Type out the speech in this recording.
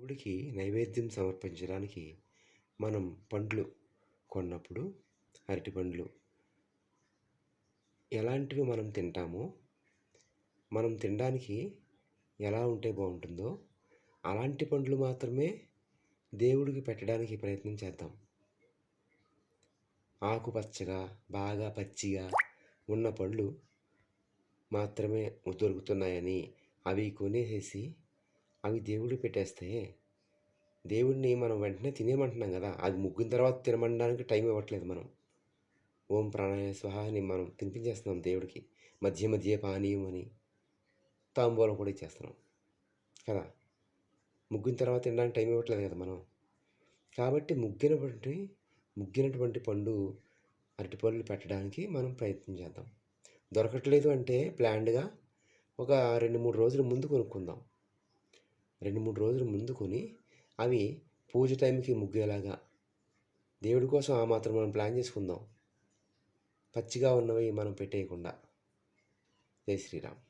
దేవుడికి నైవేద్యం సమర్పించడానికి మనం పండ్లు కొన్నప్పుడు అరటి పండ్లు ఎలాంటివి మనం తింటామో మనం తినడానికి ఎలా ఉంటే బాగుంటుందో అలాంటి పండ్లు మాత్రమే దేవుడికి పెట్టడానికి ప్రయత్నం చేద్దాం. ఆకుపచ్చగా బాగా పచ్చిగా ఉన్న పళ్ళు మాత్రమే దొరుకుతున్నాయని అవి కొనేసేసి అవి దేవుడు పెట్టేస్తే దేవుడిని మనం వెంటనే తినేయమంటున్నాం కదా అది ముగ్గిన తర్వాత తినమనడానికి టైం ఇవ్వట్లేదు మనం. ఓం ప్రాణాయ స్వహ మనం తినిపించేస్తున్నాం దేవుడికి. మధ్య మధ్య పానీయం అని తాంబూలం కూడా ఇచ్చేస్తున్నాం కదా. ముగ్గిన తర్వాత తినడానికి టైం ఇవ్వట్లేదు కదా మనం. కాబట్టి ముగ్గినటువంటి ముగ్గినటువంటి పండు అరటిపళ్ళు పెట్టడానికి మనం ప్రయత్నం చేద్దాం. దొరకట్లేదు అంటే ప్లాన్డ్గా ఒక రెండు మూడు రోజుల ముందు కొనుక్కుందాం. రెండు మూడు రోజులు ముందు కొని అవి పూజ టైంకి ముగ్గేలాగా. దేవుడి కోసం ఆ మాత్రం మనం ప్లాన్ చేసుకుందాం. పచ్చిగా ఉన్నవి మనం పెట్టేయకుండా. జై శ్రీరామ్.